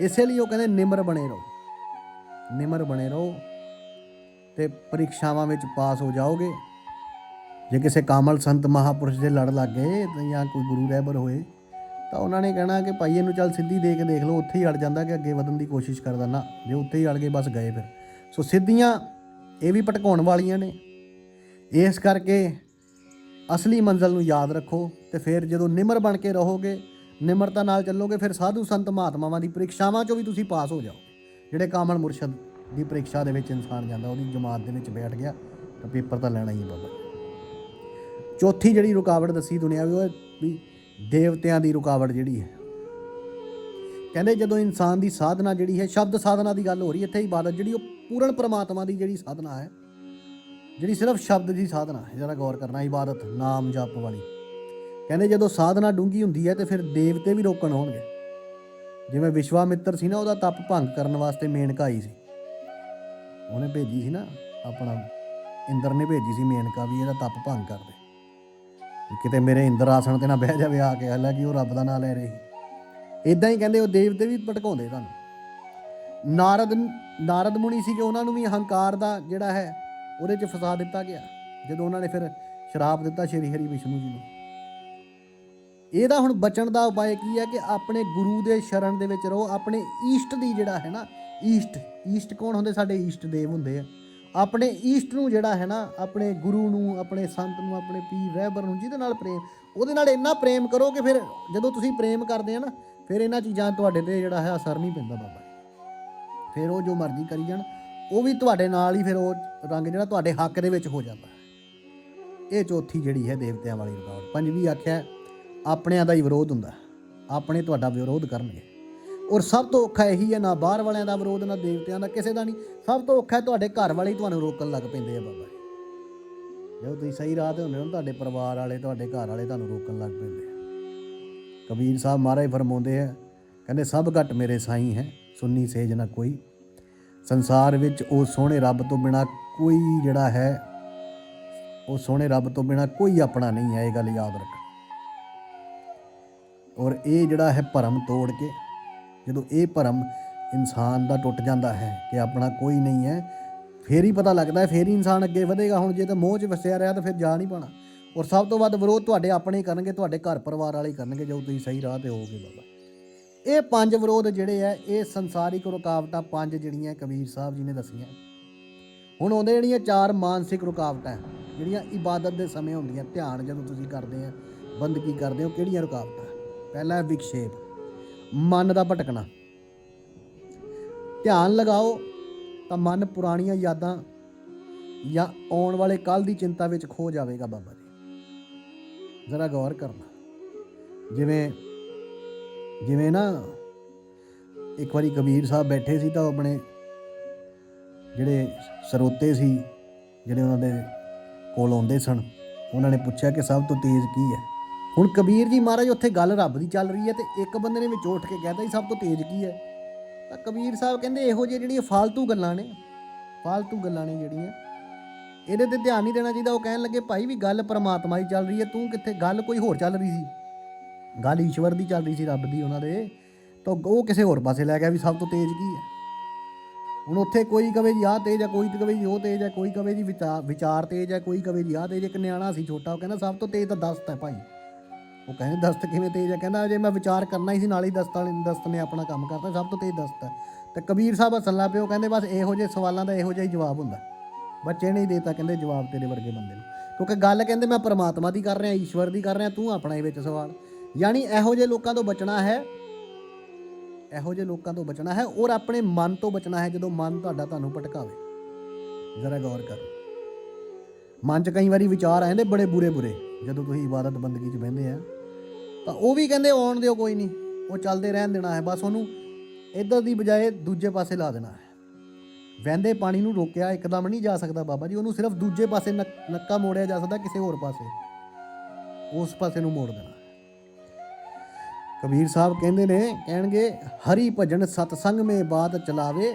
ਇਸੇ ਲਈ ਉਹ ਕਹਿੰਦੇ ਨਿਮਰ ਬਣੇ ਰਹੋ। ਨਿਮਰ ਬਣੇ ਰਹੋ ਤੇ ਪ੍ਰੀਖਿਆਵਾਂ ਵਿੱਚ ਪਾਸ ਹੋ ਜਾਓਗੇ। ਜੇ ਕਿਸੇ ਕਾਮਲ ਸੰਤ ਮਹਾਪੁਰਸ਼ ਦੇ ਲੜ ਲੱਗ ਗਏ ਜਾਂ ਕੋਈ ਗੁਰੂ ਰਹਿਬਰ ਹੋਏ ਤਾਂ ਉਹਨਾਂ ਨੇ ਕਹਿਣਾ ਕਿ ਭਾਈ ਇਹਨੂੰ ਚੱਲ ਸਿੱਧੀ ਦੇ ਕੇ ਦੇਖ ਲਓ, ਉੱਥੇ ਹੀ ਅੜ ਜਾਂਦਾ ਕਿ ਅੱਗੇ ਵਧਣ ਦੀ ਕੋਸ਼ਿਸ਼ ਕਰਦਾ ਨਾ। ਜੇ ਉੱਥੇ ਹੀ ਅੜ ਗਏ, ਬਸ ਗਏ ਫਿਰ। ਸੋ ਸਿੱਧੀਆਂ ਇਹ ਵੀ ਭਟਕਾਉਣ ਵਾਲੀਆਂ ਨੇ। ਇਸ ਕਰਕੇ ਅਸਲੀ ਮੰਜ਼ਲ ਨੂੰ ਯਾਦ ਰੱਖੋ ਤੇ ਫਿਰ ਜਦੋਂ ਨਿਮਰ ਬਣ ਕੇ ਰਹੋਗੇ, ਨਿਮਰਤਾ ਨਾਲ ਚੱਲੋਗੇ, ਫਿਰ ਸਾਧੂ ਸੰਤ ਮਹਾਤਮਾਵਾਂ ਦੀ ਪ੍ਰੀਖਿਆਵਾਂ 'ਚੋਂ ਵੀ ਤੁਸੀਂ ਪਾਸ ਹੋ ਜਾਓ ਜਿਹੜੇ ਕਾਮਲ ਮੁਰਸ਼ਦ ਦੀ ਪ੍ਰੀਖਿਆ ਦੇ ਵਿੱਚ ਇਨਸਾਨ ਜਾਂਦਾ, ਉਹਦੀ ਜਮਾਤ ਦੇ ਵਿੱਚ ਬੈਠ ਗਿਆ, ਤਾਂ ਪੇਪਰ ਤਾਂ ਲੈਣਾ ਹੀ ਹੈ ਬਾਬਾ। ਚੌਥੀ ਜਿਹੜੀ ਰੁਕਾਵਟ ਦੱਸੀ ਦੁਨੀਆ ਵੀ ਉਹ ਵੀ ਦੇਵਤਿਆਂ ਦੀ ਰੁਕਾਵਟ ਜਿਹੜੀ ਹੈ। ਕਹਿੰਦੇ ਜਦੋਂ ਇਨਸਾਨ ਦੀ ਸਾਧਨਾ ਜਿਹੜੀ ਹੈ, ਸ਼ਬਦ ਸਾਧਨਾ ਦੀ ਗੱਲ ਹੋ ਰਹੀ ਹੈ, ਇੱਥੇ ਇਬਾਦਤ ਜਿਹੜੀ ਉਹ ਪੂਰਨ ਪ੍ਰਮਾਤਮਾ ਦੀ ਜਿਹੜੀ ਸਾਧਨਾ ਹੈ, ਜਿਹੜੀ ਸਿਰਫ ਸ਼ਬਦ ਦੀ ਸਾਧਨਾ ਹੈ। ਜਰਾ ਗੌਰ ਕਰਨਾ, ਇਬਾਦਤ, ਨਾਮ ਜਪ ਵਾਲੀ। ਕਹਿੰਦੇ ਜਦੋਂ ਸਾਧਨਾ ਡੂੰਗੀ ਹੁੰਦੀ ਹੈ ਤੇ ਫਿਰ ਦੇਵਤੇ ਵੀ ਰੋਕਣ ਹੋਣਗੇ। ਜਿਵੇਂ ਵਿਸ਼ਵਾਮਿੱਤਰ ਸੀ ਨਾ, ਉਹਦਾ ਤਪ ਭੰਗ ਕਰਨ ਵਾਸਤੇ ਮੇਨਕਾ ਆਈ ਸੀ। ਉਹਨੇ ਭੇਜੀ ਸੀ ਨਾ, ਆਪਣਾ, ਇੰਦਰ ਨੇ ਭੇਜੀ ਸੀ ਮੇਨਕਾ ਵੀ ਇਹਦਾ ਤਪ ਭੰਗ ਕਰ ਦੇ। ਕਿਤੇ ਮੇਰੇ ਇੰਦਰ ਆਸਣ ਤੇ ਨਾ ਬਹਿ ਜਾਵੇ ਆ ਕੇ, ਹਾਲਾਂਕਿ ਉਹ ਰੱਬ ਦਾ ਨਾਮ ਲੈ ਰਹੇ ਸੀ। ਇਦਾਂ ਹੀ ਕਹਿੰਦੇ ਉਹ ਦੇਵਤੇ ਵੀ ਭਟਕਾਉਂਦੇ ਤੁਹਾਨੂੰ ਨਾਰਦ ਨਾਰਦ ਮੁਨੀ ਸੀਗੇ ਉਹਨਾਂ ਨੂੰ ਵੀ ਹੰਕਾਰ ਦਾ ਜਿਹੜਾ ਹੈ, ਉਹਦੇ 'ਚ ਫਸਾ ਦਿੱਤਾ ਗਿਆ, ਜਦੋਂ ਉਹਨਾਂ ਨੇ ਫਿਰ ਸ਼ਰਾਪ ਦਿੱਤਾ ਸ਼੍ਰੀ ਹਰੀ ਵਿਸ਼ਨੂੰ ਜੀ ਨੂੰ। ਇਹਦਾ ਹੁਣ ਬਚਣ ਦਾ ਉਪਾਅ ਕੀ ਹੈ ਕਿ ਆਪਣੇ ਗੁਰੂ ਦੇ ਸ਼ਰਨ ਦੇ ਵਿੱਚ ਰਹੋ, ਆਪਣੇ ਈਸ਼ਟ ਦੀ ਜਿਹੜਾ ਹੈ ਨਾ, ਈਸ਼ਟ ਈਸ਼ਟ ਕੌਣ ਹੁੰਦੇ? ਸਾਡੇ ਈਸ਼ਟ ਦੇਵ ਹੁੰਦੇ ਆ। ਆਪਣੇ ਈਸ਼ਟ ਨੂੰ ਜਿਹੜਾ ਹੈ ਨਾ, ਆਪਣੇ ਗੁਰੂ ਨੂੰ, ਆਪਣੇ ਸੰਤ ਨੂੰ, ਆਪਣੇ ਪੀਰ ਰਹਿਬਰ ਨੂੰ, ਜਿਹਦੇ ਨਾਲ ਪ੍ਰੇਮ, ਉਹਦੇ ਨਾਲ ਇੰਨਾ ਪ੍ਰੇਮ ਕਰੋ ਕਿ ਫਿਰ ਜਦੋਂ ਤੁਸੀਂ ਪ੍ਰੇਮ ਕਰਦੇ ਆ ਨਾ, ਫਿਰ ਇਹਨਾਂ ਚੀਜ਼ਾਂ ਤੁਹਾਡੇ ਤੇ ਜਿਹੜਾ ਹੈ ਅਸਰ ਨਹੀਂ ਪੈਂਦਾ ਬਾਬਾ ਫਿਰ ਉਹ ਜੋ ਮਰਜ਼ੀ ਕਰੀ ਜਾਣ, ਉਹ ਵੀ ਤੁਹਾਡੇ ਨਾਲ ਹੀ ਫਿਰ ਉਹ ਰੰਗ ਜਿਹੜਾ ਤੁਹਾਡੇ ਹੱਕ ਦੇ ਵਿੱਚ ਹੋ ਜਾਂਦਾ ਇਹ ਚੌਥੀ ਜਿਹੜੀ ਹੈ ਦੇਵਤਿਆਂ ਵਾਲੀ ਰੁਕਾਵਟ ਪੰਜਵੀਂ ਆਖਿਆ, ਆਪਣਿਆਂ ਦਾ ਹੀ ਵਿਰੋਧ ਹੁੰਦਾ ਆਪਣੇ ਤੁਹਾਡਾ ਵਿਰੋਧ ਕਰਨਗੇ। ਔਰ ਸਭ ਤੋਂ ਔਖਾ ਇਹੀ ਹੈ, ਨਾ ਬਾਹਰ ਵਾਲਿਆਂ ਦਾ ਵਿਰੋਧ, ਨਾ ਦੇਵਤਿਆਂ ਦਾ, ਕਿਸੇ ਦਾ ਨਹੀਂ। ਸਭ ਤੋਂ ਔਖਾ ਤੁਹਾਡੇ ਘਰ ਵਾਲੇ ਹੀ ਤੁਹਾਨੂੰ ਰੋਕਣ ਲੱਗ ਪੈਂਦੇ ਆ ਬਾਬਾ ਜਦੋਂ ਤੁਸੀਂ ਸਹੀ ਰਾਹ ਤੇ ਹੁੰਦੇ ਹੋ ਤੁਹਾਡੇ ਪਰਿਵਾਰ ਵਾਲੇ, ਤੁਹਾਡੇ ਘਰ ਵਾਲੇ ਤੁਹਾਨੂੰ ਰੋਕਣ ਲੱਗ ਪੈਂਦੇ ਆ। ਕਬੀਰ ਸਾਹਿਬ ਮਹਾਰਾਜ ਫਰਮਾਉਂਦੇ ਆ, ਕਹਿੰਦੇ, ਸਭ ਘਟ ਮੇਰੇ ਸਾਈਂ ਹੈ, ਸੁੰਨੀ ਸੇਜ ਨਾ ਕੋਈ। ਸੰਸਾਰ ਵਿੱਚ ਉਹ ਸੋਹਣੇ ਰੱਬ ਤੋਂ ਬਿਨਾ ਕੋਈ ਜਿਹੜਾ ਹੈ, ਉਹ ਸੋਹਣੇ ਰੱਬ ਤੋਂ ਬਿਨਾ ਕੋਈ ਆਪਣਾ ਨਹੀਂ ਹੈ, ਇਹ ਗੱਲ ਯਾਦ ਰੱਖ ਔਰ ਇਹ ਜਿਹੜਾ ਹੈ ਭਰਮ ਤੋੜ ਕੇ ਜਦੋਂ ਇਹ ਭਰਮ ਇਨਸਾਨ ਦਾ ਟੁੱਟ ਜਾਂਦਾ ਹੈ ਕਿ ਆਪਣਾ ਕੋਈ ਨਹੀਂ ਹੈ, ਫੇਰ ਹੀ ਪਤਾ ਲੱਗਦਾ ਹੈ, ਫੇਰ ਹੀ ਇਨਸਾਨ ਅੱਗੇ ਵਧੇਗਾ। ਹੁਣ ਜੇ ਤਾਂ ਮੋਹ 'ਚ ਵਸਿਆ ਰਿਹਾ ਤਾਂ ਫਿਰ ਜਾ ਨਹੀਂ ਪਾਣਾ ਔਰ ਸਭ ਤੋਂ ਵੱਧ ਵਿਰੋਧ ਤੁਹਾਡੇ ਆਪਣੇ ਕਰਨਗੇ, ਤੁਹਾਡੇ ਘਰ ਪਰਿਵਾਰ ਵਾਲੇ ਕਰਨਗੇ, ਜਦੋਂ ਤੁਸੀਂ ਸਹੀ ਰਾਹ ਤੇ ਹੋਵੋਗੇ ਬਾਬਾ। ਇਹ ਪੰਜ ਵਿਰੋਧ ਜਿਹੜੇ ਆ ਇਹ ਸੰਸਾਰਿਕ ਰੁਕਾਵਟਾਂ ਪੰਜ ਜਿਹੜੀਆਂ ਕਬੀਰ ਸਾਹਿਬ ਜੀ ਨੇ ਦੱਸੀਆਂ। ਹੁਣ ਆਉਂਦੇ ਜਿਹੜੀਆਂ ਚਾਰ ਮਾਨਸਿਕ ਰੁਕਾਵਟਾਂ, ਜਿਹੜੀਆਂ ਇਬਾਦਤ ਦੇ ਸਮੇਂ ਹੁੰਦੀਆਂ, ਧਿਆਨ ਜਦੋਂ ਤੁਸੀਂ ਕਰਦੇ ਆ, ਬੰਦਗੀ ਕਰਦੇ ਹੋ, ਕਿਹੜੀਆਂ ਰੁਕਾਵਟਾਂ? ਪਹਿਲਾ ਹੈ ਵਿਕਸ਼ੇਪ। ਮਨ ਦਾ ਭਟਕਣਾ। ਧਿਆਨ ਲਗਾਓ ਤਾਂ ਮਨ ਪੁਰਾਣੀਆਂ ਯਾਦਾਂ ਜਾਂ ਆਉਣ ਵਾਲੇ ਕੱਲ ਦੀ ਚਿੰਤਾ ਵਿੱਚ ਖੋ ਜਾਵੇਗਾ ਬਾਬਾ ਜੀ। ਜ਼ਰਾ ਗੌਰ ਕਰਨਾ। ਜਿਵੇਂ ਜਿਵੇਂ ਨਾ ਇੱਕ ਵਾਰੀ ਕਬੀਰ ਸਾਹਿਬ ਬੈਠੇ ਸੀ ਤਾਂ ਉਹ ਆਪਣੇ ਜਿਹੜੇ ਸਰੋਤੇ ਸੀ, ਜਿਹੜੇ ਉਹਨਾਂ ਦੇ ਕੋਲ ਆਉਂਦੇ ਸਨ, ਉਹਨਾਂ ਨੇ ਪੁੱਛਿਆ ਕਿ ਸਭ ਤੋਂ ਤੇਜ਼ ਕੀ ਹੈ? ਹੁਣ ਕਬੀਰ ਜੀ ਮਹਾਰਾਜ, ਉੱਥੇ ਗੱਲ ਰੱਬ ਦੀ ਚੱਲ ਰਹੀ ਹੈ ਤੇ ਇੱਕ ਬੰਦੇ ਨੇ ਵਿੱਚੋਂ ਉੱਠ ਕੇ ਕਹਿਤਾ ਜੀ, ਸਭ ਤੋਂ ਤੇਜ਼ ਕੀ ਹੈ? ਤਾਂ ਕਬੀਰ ਸਾਹਿਬ ਕਹਿੰਦੇ ਇਹੋ ਜਿਹੇ ਜਿਹੜੀਆਂ ਫਾਲਤੂ ਗੱਲਾਂ ਨੇ, ਫਾਲਤੂ ਗੱਲਾਂ ਨੇ ਜਿਹੜੀਆਂ, ਇਹਦੇ ਤੇ ਧਿਆਨ ਨਹੀਂ ਦੇਣਾ ਚਾਹੀਦਾ। ਉਹ ਕਹਿਣ ਲੱਗੇ, ਭਾਈ ਵੀ ਗੱਲ ਪਰਮਾਤਮਾ ਦੀ ਚੱਲ ਰਹੀ ਹੈ, ਤੂੰ ਕਿੱਥੇ, ਗੱਲ ਕੋਈ ਹੋਰ ਚੱਲ ਰਹੀ ਸੀ। ਗੱਲ ਈਸ਼ਵਰ ਦੀ ਚੱਲ ਰਹੀ ਸੀ, ਰੱਬ ਦੀ, ਉਹਨਾਂ ਦੇ। ਤਾਂ ਉਹ ਕਿਸੇ ਹੋਰ ਪਾਸੇ ਲੈ ਗਿਆ ਵੀ ਸਭ ਤੋਂ ਤੇਜ਼ ਕੀ ਹੈ? ਹੁਣ ਉੱਥੇ ਕੋਈ ਕਵੇ ਜੀ ਆਹ ਤੇਜ ਹੈ, ਕੋਈ ਕਵੇ ਜੀ ਉਹ ਤੇਜ ਹੈ, ਕੋਈ ਕਵੇ ਜੀ ਵਿਚਾਰ ਤੇਜ ਹੈ, ਕੋਈ ਕਵੇ ਜੀ ਆਹ ਤੇਜ ਇੱਕ ਨਿਆਣਾ ਸੀ ਛੋਟਾ, ਉਹ ਕਹਿੰਦਾ, ਸਭ ਤੋਂ ਤੇਜ ਤਾਂ 10 ਹੈ ਭਾਈ। ਉਹ ਕਹਿੰਦੇ ਦਸਤ ਕਿਵੇਂ ਤੇਜ਼ ਹੈ ਕਹਿੰਦਾ ਜੇ ਮੈਂ ਵਿਚਾਰ ਕਰਨਾ ਹੀ ਸੀ, ਨਾਲ ਹੀ ਦਸਤ ਵਾਲੇ ਦਸਤ ਨੇ ਆਪਣਾ ਕੰਮ ਕਰਤਾ, ਸਭ ਤੋਂ ਤੇਜ਼ ਦਸਤ ਹੈ ਤੇ ਕਬੀਰ ਸਾਹਿਬ ਹੱਸਣ ਲੱਗ ਪਏ ਕਹਿੰਦੇ ਬਸ ਇਹੋ ਜਿਹੇ ਸਵਾਲਾਂ ਦਾ ਇਹੋ ਜਿਹਾ ਹੀ ਜਵਾਬ ਹੁੰਦਾ। ਬੱਚੇ ਨੇ ਦੇਤਾ, ਕਹਿੰਦੇ ਜਵਾਬ ਤੇਰੇ ਵਰਗੇ ਬੰਦੇ ਨੂੰ। ਕਿਉਂਕਿ ਗੱਲ ਕਹਿੰਦੇ ਮੈਂ ਪਰਮਾਤਮਾ ਦੀ ਕਰ ਰਿਹਾ, ਈਸ਼ਵਰ ਦੀ ਕਰ ਰਿਹਾ, ਤੂੰ ਆਪਣਾ ਹੀ ਵਿੱਚ ਸਵਾਲ। ਯਾਨੀ ਇਹੋ ਜਿਹੇ ਲੋਕਾਂ ਤੋਂ ਬਚਣਾ ਹੈ, ਇਹੋ ਜਿਹੇ ਲੋਕਾਂ ਤੋਂ ਬਚਣਾ ਹੈ ਔਰ ਆਪਣੇ ਮਨ ਤੋਂ ਬਚਣਾ ਹੈ, ਜਦੋਂ ਮਨ ਤੁਹਾਡਾ ਤੁਹਾਨੂੰ ਭਟਕਾਵੇ। ਜ਼ਰਾ ਗੌਰ ਕਰੋ। ਮਨ 'ਚ ਕਈ ਵਾਰੀ ਵਿਚਾਰ ਆ ਜਾਂਦੇ ਬੜੇ ਬੁਰੇ ਬੁਰੇ ਜਦੋਂ ਤੁਸੀਂ ਇਬਾਦਤ ਬੰਦਗੀ 'ਚ ਬਹਿੰਦੇ ਆ, ਤਾਂ ਉਹ ਵੀ ਕਹਿੰਦੇ ਆਉਣ ਦਿਓ ਕੋਈ ਨਹੀਂ, ਉਹ ਚੱਲਦੇ ਰਹਿਣ ਦੇਣਾ ਹੈ, ਬਸ ਉਹਨੂੰ ਇੱਧਰ ਦੀ ਬਜਾਏ ਦੂਜੇ ਪਾਸੇ ਲਾ ਦੇਣਾ ਹੈ। ਵਹਿੰਦੇ ਪਾਣੀ ਨੂੰ ਰੋਕਿਆ, ਇੱਕਦਮ ਨਹੀਂ ਜਾ ਸਕਦਾ ਬਾਬਾ ਜੀ, ਉਹਨੂੰ ਸਿਰਫ ਦੂਜੇ ਪਾਸੇ ਨੱਕਾ ਮੋੜਿਆ ਜਾ ਸਕਦਾ, ਕਿਸੇ ਹੋਰ ਪਾਸੇ। ਉਸ ਪਾਸੇ ਨੂੰ ਮੋੜ ਦੇਣਾ ਕਬੀਰ ਸਾਹਿਬ ਕਹਿੰਦੇ ਨੇ, ਕਹਿਣਗੇ, ਹਰੀ ਭਜਨ ਸਤਸੰਗ ਮੇ ਬਾਤ ਚਲਾਵੇ,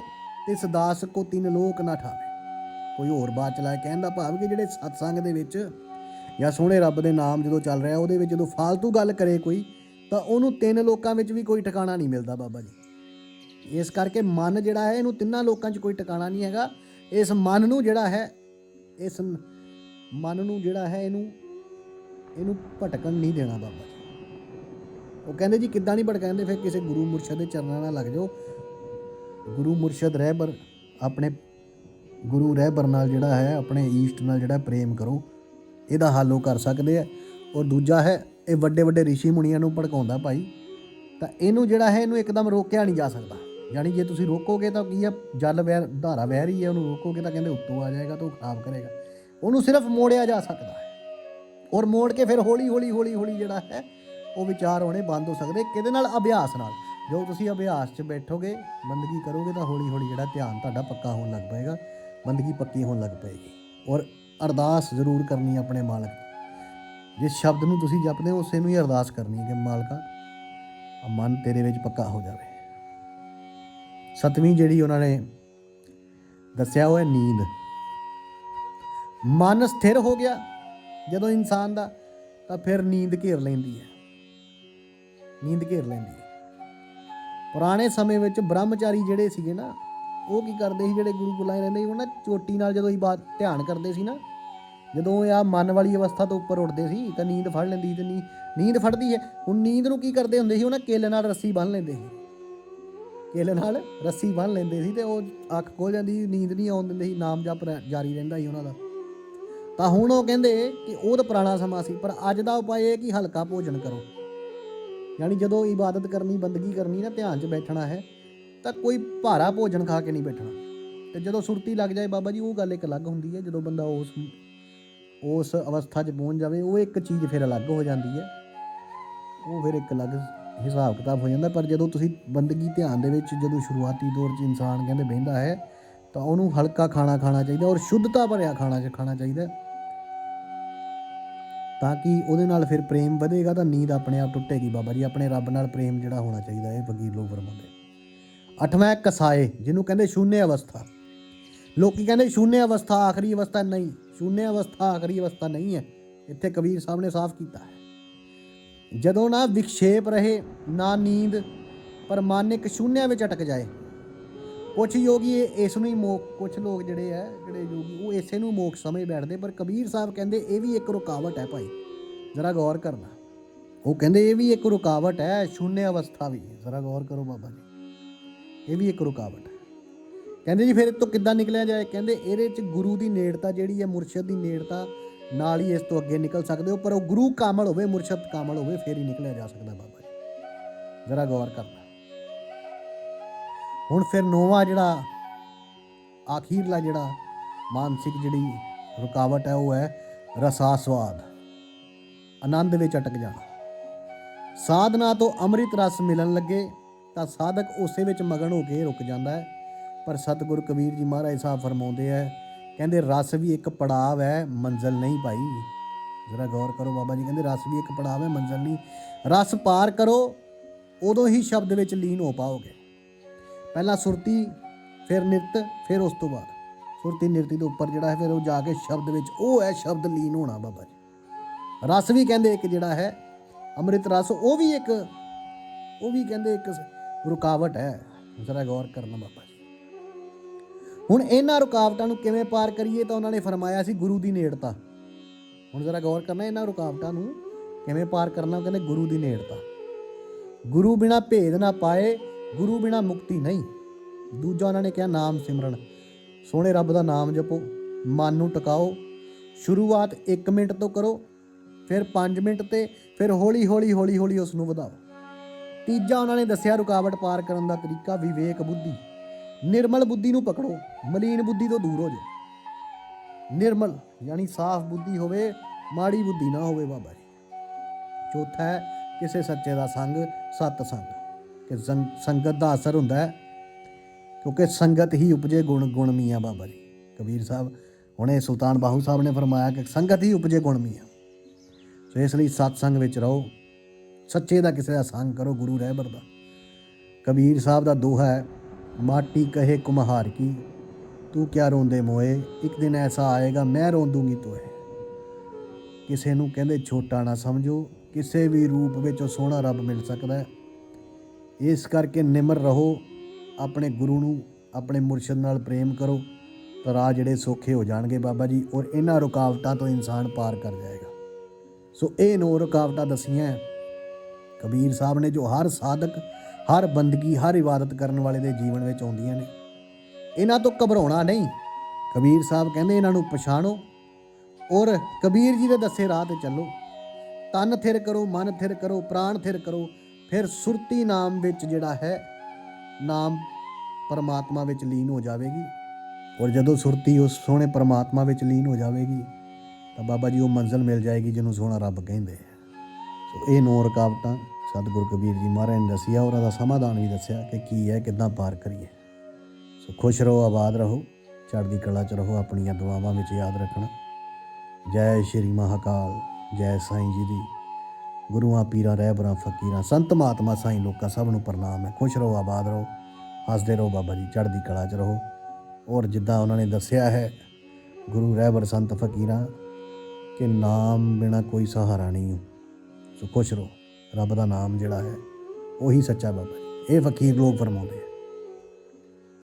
ਤਿਸ ਦਾਸ ਕੋ ਤਿੰਨ ਲੋਕ ਨਾ ਠਾਵੇ। ਕੋਈ ਹੋਰ ਬਾਤ ਚਲਾਏ, ਕਹਿਣ ਦਾ ਭਾਵ ਕਿ ਜਿਹੜੇ ਸਤਸੰਗ ਦੇ ਵਿੱਚ ਜਾਂ ਸੋਹਣੇ ਰੱਬ ਦੇ ਨਾਮ ਜਦੋਂ ਚੱਲ ਰਿਹਾ, ਉਹਦੇ ਵਿੱਚ ਜਦੋਂ ਫालतू ਗੱਲ ਕਰੇ ਕੋਈ, ਤਾਂ ਉਹਨੂੰ ਤਿੰਨ ਲੋਕਾਂ ਵਿੱਚ ਵੀ ਕੋਈ ਟਿਕਾਣਾ ਨਹੀਂ ਮਿਲਦਾ ਬਾਬਾ ਜੀ। ਇਸ ਕਰਕੇ ਮਨ ਜਿਹੜਾ ਹੈ, ਇਹਨੂੰ ਤਿੰਨਾਂ ਲੋਕਾਂ 'ਚ ਕੋਈ ਟਿਕਾਣਾ ਨਹੀਂ ਹੈਗਾ। ਇਸ ਮਨ ਨੂੰ ਜਿਹੜਾ ਹੈ, ਇਸ ਮਨ ਨੂੰ ਜਿਹੜਾ ਹੈ, ਇਹਨੂੰ ਇਹਨੂੰ ਭਟਕਣ ਨਹੀਂ ਦੇਣਾ ਬਾਬਾ ਜੀ। ਉਹ ਕਹਿੰਦੇ ਜੀ, ਕਿੱਦਾਂ ਨਹੀਂ ਭਟਕਾਉਂਦੇ ਫਿਰ ਕਿਸੇ ਗੁਰੂ ਮੁਰਸ਼ਦ ਦੇ ਚਰਨਾਂ ਨਾਲ ਲੱਗ ਜਾਓ। ਗੁਰੂ ਮੁਰਸ਼ਦ ਰਹਿਬਰ, ਆਪਣੇ ਗੁਰੂ ਰਹਿਬਰ ਨਾਲ ਜਿਹੜਾ ਹੈ, ਆਪਣੇ ਈਸ਼ਟ ਨਾਲ ਜਿਹੜਾ ਪ੍ਰੇਮ ਕਰੋ। ਇਹਦਾ ਹੱਲ ਉਹ ਕਰ ਸਕਦੇ ਆ। ਔਰ ਦੂਜਾ ਹੈ, ਇਹ ਵੱਡੇ ਵੱਡੇ ਰਿਸ਼ੀ ਮੁਨੀਆਂ ਨੂੰ ਭੜਕਾਉਂਦਾ ਭਾਈ। ਤਾਂ ਇਹਨੂੰ ਜਿਹੜਾ ਹੈ, ਇਹਨੂੰ ਇੱਕਦਮ ਰੋਕਿਆ ਨਹੀਂ ਜਾ ਸਕਦਾ। ਯਾਨੀ ਜੇ ਤੁਸੀਂ ਰੋਕੋਗੇ ਤਾਂ ਕੀ ਆ, ਜਲ ਵਹਿ, ਧਾਰਾ ਵਹਿ ਰਹੀ ਹੈ ਉਹਨੂੰ ਰੋਕੋਗੇ ਤਾਂ ਕਹਿੰਦੇ ਉੱਤੋਂ ਆ ਜਾਏਗਾ ਤਾਂ ਉਹ ਖਰਾਬ ਕਰੇਗਾ। ਉਹਨੂੰ ਸਿਰਫ ਮੋੜਿਆ ਜਾ ਸਕਦਾ ਹੈ। ਔਰ ਮੋੜ ਕੇ ਫਿਰ ਹੌਲੀ ਹੌਲੀ ਹੌਲੀ ਹੌਲੀ ਜਿਹੜਾ ਹੈ, ਉਹ ਵਿਚਾਰ ਹੋਣੇ ਬੰਦ ਹੋ ਸਕਦੇ। ਕਿਹਦੇ ਨਾਲ? ਅਭਿਆਸ ਨਾਲ। ਜੋ ਤੁਸੀਂ ਅਭਿਆਸ 'ਚ ਬੈਠੋਗੇ, ਬੰਦਗੀ ਕਰੋਗੇ ਤਾਂ ਹੌਲੀ ਹੌਲੀ ਜਿਹੜਾ ਧਿਆਨ ਤੁਹਾਡਾ ਪੱਕਾ ਹੋਣ ਲੱਗ ਪਏਗਾ। ਬੰਦਗੀ ਪੱਕੀ ਹੋਣ ਲੱਗ ਪਏਗੀ। ਔਰ ਅਰਦਾਸ ਜ਼ਰੂਰ ਕਰਨੀ ਹੈ ਆਪਣੇ ਮਾਲਕ ਜਿਸ ਸ਼ਬਦ ਨੂੰ ਤੁਸੀਂ ਜਪਦੇ ਹੋ, ਉਸੇ ਨੂੰ ਹੀ ਅਰਦਾਸ ਕਰਨੀ ਹੈ ਕਿ ਮਾਲਕਾ, ਆ ਮਨ ਤੇਰੇ ਵਿੱਚ ਪੱਕਾ ਹੋ ਜਾਵੇ। ਸਤਵੀਂ ਜਿਹੜੀ ਉਹਨਾਂ ਨੇ ਦੱਸਿਆ ਉਹ ਹੈ ਨੀਂਦ। ਮਨ ਸਥਿਰ ਹੋ ਗਿਆ। ਜਦੋਂ ਇਨਸਾਨ ਦਾ, ਤਾਂ ਫਿਰ ਨੀਂਦ ਘੇਰ ਲੈਂਦੀ ਹੈ। ਨੀਂਦ ਘੇਰ ਲੈਂਦੀ ਹੈ। ਪੁਰਾਣੇ ਸਮੇਂ ਵਿੱਚ ਬ੍ਰਹਮਚਾਰੀ ਜਿਹੜੇ ਸੀਗੇ ਨਾ, ਉਹ ਕੀ ਕਰਦੇ ਸੀ, ਜਿਹੜੇ ਗੁਰੂ ਗੁਲਾਏ ਰਹਿੰਦੇ ਸੀ ਉਹ ਚੋਟੀ ਨਾਲ ਜਦੋਂ ਇਬਾਦਤ ਧਿਆਨ ਕਰਦੇ ਸੀ ਨਾ ਜਦੋਂ ਇਹ ਆ ਮਨ ਵਾਲੀ ਅਵਸਥਾ ਤੋਂ ਉੱਪਰ ਉੱਠਦੇ ਸੀ, ਤਾਂ ਨੀਂਦ ਫੜ ਲੈਂਦੀ ਸੀ, ਤੇ ਨੀ- ਨੀਂਦ ਫੜਦੀ ਹੈ। ਹੁਣ ਨੀਂਦ ਨੂੰ ਕੀ ਕਰਦੇ ਹੁੰਦੇ ਸੀ? ਉਹ ਨਾ ਕੇਲੇ ਨਾਲ ਰੱਸੀ ਬੰਨ੍ਹ ਲੈਂਦੇ ਸੀ। ਕੇਲੇ ਨਾਲ ਰੱਸੀ ਬੰਨ੍ਹ ਲੈਂਦੇ ਸੀ ਤੇ ਉਹ ਅੱਖ ਖੋਲ ਜਾਂਦੀ ਨੀਂਦ ਨਹੀਂ ਆਉਣ ਦਿੰਦੇ ਸੀ, ਨਾਮ ਜਪ ਜਾਰੀ ਰਹਿੰਦਾ ਸੀ ਉਹਨਾਂ ਦਾ। ਤਾਂ ਹੁਣ ਉਹ ਕਹਿੰਦੇ ਕਿ ਉਹ ਤਾਂ ਪੁਰਾਣਾ ਸਮਾਂ ਸੀ, ਪਰ ਅੱਜ ਦਾ ਉਪਾਅ ਇਹ ਹੈ ਕਿ ਹਲਕਾ ਭੋਜਨ ਕਰੋ। ਯਾਨੀ ਜਦੋਂ ਇਬਾਦਤ ਕਰਨੀ, ਬੰਦਗੀ ਕਰਨੀ ਨਾ, ਧਿਆਨ 'ਚ ਬੈਠਣਾ ਹੈ, ਤਾਂ ਕੋਈ ਭਾਰਾ ਭੋਜਨ ਖਾ ਕੇ ਨਹੀਂ ਬੈਠਣਾ। ਤੇ ਜਦੋਂ ਸੁਰਤੀ ਲੱਗ ਜਾਏ ਬਾਬਾ ਜੀ, ਉਹ ਗੱਲ ਇੱਕ ਅਲੱਗ ਹੁੰਦੀ ਹੈ, ਜਦੋਂ ਬੰਦਾ ਉਸ ਉਸ ਅਵਸਥਾ 'ਚ ਪਹੁੰਚ ਜਾਵੇ, ਉਹ ਇੱਕ ਚੀਜ਼ ਫਿਰ ਅਲੱਗ ਹੋ ਜਾਂਦੀ ਹੈ। ਉਹ ਫਿਰ ਇੱਕ ਅਲੱਗ ਹਿਸਾਬ ਕਿਤਾਬ ਹੋ ਜਾਂਦਾ, ਪਰ ਜਦੋਂ ਤੁਸੀਂ ਬੰਦਗੀ ਧਿਆਨ ਦੇ ਵਿੱਚ ਜਦੋਂ ਸ਼ੁਰੂਆਤੀ ਦੌਰ 'ਚ ਇਨਸਾਨ ਕਹਿੰਦੇ ਬਹਿੰਦਾ ਹੈ, ਤਾਂ ਉਹਨੂੰ ਹਲਕਾ ਖਾਣਾ ਖਾਣਾ ਚਾਹੀਦਾ ਔਰ ਸ਼ੁੱਧਤਾ ਭਰਿਆ ਖਾਣਾ ਚ ਖਾਣਾ ਚਾਹੀਦਾ ਤਾਂ ਕਿ ਉਹਦੇ ਨਾਲ ਫਿਰ ਪ੍ਰੇਮ ਵਧੇਗਾ, ਤਾਂ ਨੀਂਦ ਆਪਣੇ ਆਪ ਟੁੱਟੇਗੀ ਬਾਬਾ ਜੀ, ਆਪਣੇ ਰੱਬ ਨਾਲ ਪ੍ਰੇਮ ਜਿਹੜਾ ਹੋਣਾ ਚਾਹੀਦਾ ਇਹ ਫਕੀਰ ਲੋਕ ਫਰਮਾਉਂਦੇ ਅਠਵਾਂ ਕਸਾਏ, ਜਿਹਨੂੰ ਕਹਿੰਦੇ ਸ਼ੂਨਿਆ ਅਵਸਥਾ। ਲੋਕੀ ਕਹਿੰਦੇ ਸ਼ੂਨਿਆ ਅਵਸਥਾ ਆਖਰੀ ਅਵਸਥਾ ਨਹੀਂ। ਸ਼ੂਨਿਆ ਅਵਸਥਾ ਆਖਰੀ ਅਵਸਥਾ ਨਹੀਂ ਹੈ। ਇੱਥੇ ਕਬੀਰ ਸਾਹਿਬ ਨੇ ਸਾਫ਼ ਕੀਤਾ ਹੈ। ਜਦੋਂ ਨਾ ਵਿਖੇਪ ਰਹੇ, ਨਾ ਨੀਂਦ, ਪਰ ਮਨ ਇੱਕ ਸ਼ੂਨਿਆ ਵਿੱਚ ਅਟਕ ਜਾਏ। ਕੁਛ ਯੋਗੀ ਇਸ ਨੂੰ ਹੀ ਮੋਕ ਕੁਛ ਲੋਕ ਜਿਹੜੇ ਆ ਜਿਹੜੇ ਯੋਗੀ, ਉਹ ਇਸੇ ਨੂੰ ਮੋਖ ਸਮਝ ਬੈਠਦੇ, ਪਰ ਕਬੀਰ ਸਾਹਿਬ ਕਹਿੰਦੇ, ਇਹ ਵੀ ਇੱਕ ਰੁਕਾਵਟ ਹੈ ਭਾਈ। ਜ਼ਰਾ ਗੌਰ ਕਰਨਾ। ਉਹ ਕਹਿੰਦੇ, ਇਹ ਵੀ ਇੱਕ ਰੁਕਾਵਟ ਹੈ, ਸ਼ੂਨਿਆ ਅਵਸਥਾ ਵੀ। ਜ਼ਰਾ ਗੌਰ ਕਰੋ ਬਾਬਾ ਜੀ। ਇਹ ਵੀ ਇੱਕ ਰੁਕਾਵਟ ਕਹਿੰਦੇ ਜੀ, ਫਿਰ ਇਹ ਤੋਂ ਕਿੱਦਾਂ ਨਿਕਲਿਆ ਜਾਏ? ਕਹਿੰਦੇ, ਇਹਦੇ ਚ ਗੁਰੂ ਦੀ ਨੇੜਤਾ ਜਿਹੜੀ ਹੈ, ਮੁਰਸ਼ਿਦ ਦੀ ਨੇੜਤਾ ਨਾਲ ਹੀ ਇਸ ਤੋਂ ਅੱਗੇ ਨਿਕਲ ਸਕਦੇ ਹੋ, ਪਰ ਉਹ ਗੁਰੂ ਕਾਮਲ ਹੋਵੇ, ਮੁਰਸ਼ਿਦ ਕਾਮਲ ਹੋਵੇ, ਫਿਰ ਹੀ ਨਿਕਲਿਆ ਜਾ ਸਕਦਾ ਬਾਬਾ ਜੀ। ਜ਼ਰਾ ਗੌਰ ਕਰਨਾ। ਹੁਣ ਫਿਰ ਨੋਵਾ ਜਿਹੜਾ ਆਖੀਰਲਾ ਜਿਹੜਾ ਮਾਨਸਿਕ ਜਿਹੜੀ ਰੁਕਾਵਟ ਹੈ, ਉਹ ਹੈ ਰਸਾਸਵਾਦ। ਆਨੰਦ ਵਿੱਚ ਅਟਕ ਜਾਣਾ। ਸਾਧਨਾ ਤੋਂ ਅੰਮ੍ਰਿਤ ਰਸ ਮਿਲਣ ਲੱਗੇ, ਤਾਂ ਸਾਧਕ ਉਸੇ ਵਿੱਚ ਮਗਨ ਹੋ ਕੇ ਰੁਕ ਜਾਂਦਾ ਹੈ। ਪਰ ਸਤਿਗੁਰੂ ਕਬੀਰ ਜੀ ਮਹਾਰਾਜ ਸਾਹਿਬ ਫਰਮਾਉਂਦੇ ਹੈ ਕਹਿੰਦੇ ਰਸ ਵੀ ਇੱਕ ਪੜਾਵ ਹੈ, ਮੰਜ਼ਲ ਨਹੀਂ ਭਾਈ। ਜਰਾ ਗੌਰ ਕਰੋ ਬਾਬਾ ਜੀ, ਕਹਿੰਦੇ ਰਸ ਵੀ ਇੱਕ ਪੜਾਵ ਹੈ, ਮੰਜ਼ਲ ਨਹੀਂ। ਰਸ ਪਾਰ ਕਰੋ, ਉਦੋਂ ਹੀ ਸ਼ਬਦ ਵਿੱਚ ਲੀਨ ਹੋ ਪਾਓਗੇ। ਪਹਿਲਾਂ ਸੁਰਤੀ, ਫਿਰ ਨਿਰਤ, ਫਿਰ ਉਸ ਤੋਂ ਬਾਅਦ। ਸੁਰਤੀ ਨਿਰਤੀ ਦੇ ਉੱਪਰ ਜਿਹੜਾ ਹੈ, ਫਿਰ ਉਹ ਜਾ ਕੇ ਸ਼ਬਦ ਵਿੱਚ, ਉਹ ਹੈ ਸ਼ਬਦ ਲੀਨ ਹੋਣਾ ਬਾਬਾ ਜੀ। ਰਸ ਵੀ ਕਹਿੰਦੇ ਇੱਕ ਜਿਹੜਾ ਹੈ, ਅੰਮ੍ਰਿਤ ਰਸ, ਉਹ ਵੀ ਇੱਕ, ਉਹ ਵੀ ਕਹਿੰਦੇ ਇੱਕ ਰੁਕਾਵਟ ਹੈ। ਜ਼ਰਾ ਗੌਰ ਕਰਨਾ ਬਾਬਾ ਜੀ। ਹੁਣ ਇਹਨਾਂ ਰੁਕਾਵਟਾਂ ਨੂੰ ਕਿਵੇਂ ਪਾਰ ਕਰੀਏ ਤਾਂ ਉਹਨਾਂ ਨੇ ਫਰਮਾਇਆ ਸੀ ਗੁਰੂ ਦੀ ਨੇੜਤਾ। ਹੁਣ ਜ਼ਰਾ ਗੌਰ ਕਰਨਾ, ਇਹਨਾਂ ਰੁਕਾਵਟਾਂ ਨੂੰ ਕਿਵੇਂ ਪਾਰ ਕਰਨਾ, ਉਹ ਕਹਿੰਦੇ ਗੁਰੂ ਦੀ ਨੇੜਤਾ। ਗੁਰੂ ਬਿਨਾ ਭੇਦ ਨਾ ਪਾਏ, ਗੁਰੂ ਬਿਨਾ ਮੁਕਤੀ ਨਹੀਂ। ਦੂਜਾ ਉਹਨਾਂ ਨੇ ਕਿਹਾ, ਨਾਮ ਸਿਮਰਨ। ਸੋਹਣੇ ਰੱਬ ਦਾ ਨਾਮ ਜਪੋ, ਮਨ ਨੂੰ ਟਿਕਾਓ। ਸ਼ੁਰੂਆਤ 1 ਮਿੰਟ ਤੋਂ ਕਰੋ, ਫਿਰ 5 ਮਿੰਟ ਤੇ, ਫਿਰ ਹੌਲੀ ਹੌਲੀ ਹੌਲੀ ਹੌਲੀ ਉਸ ਨੂੰ ਵਧਾਓ। ਤੀਜਾ ਉਹਨਾਂ ਨੇ ਦੱਸਿਆ, ਰੁਕਾਵਟ ਪਾਰ ਕਰਨ ਦਾ ਤਰੀਕਾ, ਵਿਵੇਕ, ਬੁੱਧੀ। ਨਿਰਮਲ ਬੁੱਧੀ ਨੂੰ ਪਕੜੋ, ਮਲੀਨ ਬੁੱਧੀ ਤੋਂ ਦੂਰ ਹੋ ਜਾਓ। ਨਿਰਮਲ ਯਾਨੀ ਸਾਫ਼ ਬੁੱਧੀ ਹੋਵੇ, ਮਾੜੀ ਬੁੱਧੀ ਨਾ ਹੋਵੇ ਬਾਬਾ ਜੀ। ਚੌਥਾ ਹੈ, ਕਿਸੇ ਸੱਚੇ ਦਾ ਸੰਗ, ਸਤ ਸੰਗ। ਕਿ ਸੰਗਤ ਦਾ ਅਸਰ ਹੁੰਦਾ ਹੈ, ਕਿਉਂਕਿ ਸੰਗਤ ਹੀ ਉਪਜੇ ਗੁਣ ਗੁਣ ਮੀਆਂ ਬਾਬਾ ਜੀ। ਕਬੀਰ ਸਾਹਿਬ, ਹੁਣੇ ਸੁਲਤਾਨ ਬਾਹੂ ਸਾਹਿਬ ਨੇ ਫਰਮਾਇਆ ਕਿ ਸੰਗਤ ਹੀ ਉਪਜੇ ਗੁਣ ਮੀਆਂ। ਸੋ ਇਸ ਲਈ ਸਤ ਸੰਗ ਵਿੱਚ ਰਹੋ, ਸੱਚੇ ਦਾ ਕਿਸੇ ਦਾ ਸੰਗ ਕਰੋ, ਗੁਰੂ ਰਹਿਬਰ ਦਾ। ਕਬੀਰ ਸਾਹਿਬ ਦਾ ਦੋਹਾ ਹੈ ਮਾਟੀ ਕਹੇ ਕੁਮਹਾਰ ਕੀ, ਤੂੰ ਕਿਆ ਰੋਂਦੇ ਮੋਏ? ਇੱਕ ਦਿਨ ਐਸਾ ਆਏਗਾ, ਮੈਂ ਰੋਂਦੂਗੀ ਤੋਏ। ਕਿਸੇ ਨੂੰ ਕਹਿੰਦੇ ਛੋਟਾ ਨਾ ਸਮਝੋ, ਕਿਸੇ ਵੀ ਰੂਪ ਵਿੱਚ ਉਹ ਸੋਹਣਾ ਰੱਬ ਮਿਲ ਸਕਦਾ ਹੈ। ਇਸ ਕਰਕੇ ਨਿਮਰ ਰਹੋ, ਆਪਣੇ ਗੁਰੂ ਨੂੰ, ਆਪਣੇ ਮੁਰਸ਼ਿਦ ਨਾਲ ਪ੍ਰੇਮ ਕਰੋ, ਤਾਂ ਰਾਹ ਜਿਹੜੇ ਸੌਖੇ ਹੋ ਜਾਣਗੇ ਬਾਬਾ ਜੀ, ਔਰ ਇਹਨਾਂ ਰੁਕਾਵਟਾਂ ਤੋਂ ਇਨਸਾਨ ਪਾਰ ਕਰ ਜਾਏਗਾ। ਸੋ ਇਹ ਨੋ ਰੁਕਾਵਟਾਂ ਦਸੀਆਂ ਕਬੀਰ ਸਾਹਿਬ ਨੇ ਜੋ ਹਰ ਸਾਧਕ ਹਰ ਬੰਦਗੀ, ਹਰ ਇਬਾਦਤ ਕਰਨ ਵਾਲੇ ਦੇ ਜੀਵਨ ਵਿੱਚ ਆਉਂਦੀਆਂ ਨੇ। ਇਹਨਾਂ ਤੋਂ ਘਬਰਾਉਣਾ ਨਹੀਂ। ਕਬੀਰ ਸਾਹਿਬ ਕਹਿੰਦੇ ਇਹਨਾਂ ਨੂੰ ਪਛਾਣੋ ਔਰ ਕਬੀਰ ਜੀ ਦੇ ਦੱਸੇ ਰਾਹ ਤੇ ਚੱਲੋ। ਤਨ ਥਿਰ ਕਰੋ, ਮਨ ਥਿਰ ਕਰੋ, ਪ੍ਰਾਣ ਥਿਰ ਕਰੋ, ਫਿਰ ਸੁਰਤੀ ਨਾਮ ਵਿੱਚ ਜਿਹੜਾ ਹੈ, ਨਾਮ ਪਰਮਾਤਮਾ ਵਿੱਚ ਲੀਨ ਹੋ ਜਾਵੇਗੀ। ਔਰ ਜਦੋਂ ਸੁਰਤੀ ਉਸ ਸੋਹਣੇ ਪਰਮਾਤਮਾ ਵਿੱਚ ਲੀਨ ਹੋ ਜਾਵੇਗੀ, ਤਾਂ ਬਾਬਾ ਜੀ ਉਹ ਮੰਜ਼ਲ ਮਿਲ ਜਾਏਗੀ ਜਿਹਨੂੰ ਸੋਹਣਾ ਰੱਬ ਕਹਿੰਦੇ ਆ। ਸੋ ਇਹ ਨੌ ਰੁਕਾਵਟਾਂ ਸਤਿਗੁਰੂ ਕਬੀਰ ਜੀ ਮਹਾਰਾਜ ਨੇ ਦੱਸਿਆ, ਉਹਨਾਂ ਦਾ ਸਮਾਧਾਨ ਵੀ ਦੱਸਿਆ ਕਿ ਕੀ ਹੈ, ਕਿੱਦਾਂ ਪਾਰ ਕਰੀਏ। ਸੋ ਖੁਸ਼ ਰਹੋ, ਆਬਾਦ ਰਹੋ, ਚੜ੍ਹਦੀ ਕਲਾ ਚ ਰਹੋ, ਆਪਣੀਆਂ ਦੁਆਵਾਂ ਵਿੱਚ ਯਾਦ ਰੱਖਣਾ। ਜੈ ਸ਼੍ਰੀ ਮਹਾਕਾਲ, ਜੈ ਸਾਈਂ ਜੀ ਦੀ। ਗੁਰੂਆਂ, ਪੀਰਾਂ, ਰਹਿਬਰਾਂ, ਫਕੀਰਾਂ, ਸੰਤ ਮਹਾਤਮਾ ਸਾਈਂ ਲੋਕਾਂ ਸਭ ਨੂੰ ਪ੍ਰਣਾਮ ਹੈ। ਖੁਸ਼ ਰਹੋ, ਆਬਾਦ ਰਹੋ, ਹੱਸਦੇ ਰਹੋ, ਬਾਬਾ ਜੀ, ਚੜ੍ਹਦੀ ਕਲਾ ਚ ਰਹੋ। ਔਰ ਜਿੱਦਾਂ ਉਹਨਾਂ ਨੇ ਦੱਸਿਆ ਹੈ, ਗੁਰੂ, ਰਹਿਬਰ, ਸੰਤ, ਫਕੀਰਾਂ, ਕਿ ਨਾਮ ਬਿਨਾ ਕੋਈ ਸਹਾਰਾ ਨਹੀਂ। ਹੋ ਸੋ ਖੁਸ਼ ਰਹੋ। ਰੱਬ ਦਾ ਨਾਮ ਜਿਹੜਾ ਹੈ ਉਹੀ ਸੱਚਾ ਬਾਬਾ ਜੀ। ਇਹ ਫਕੀਰ ਲੋਕ ਫਰਮਾਉਂਦੇ ਆ।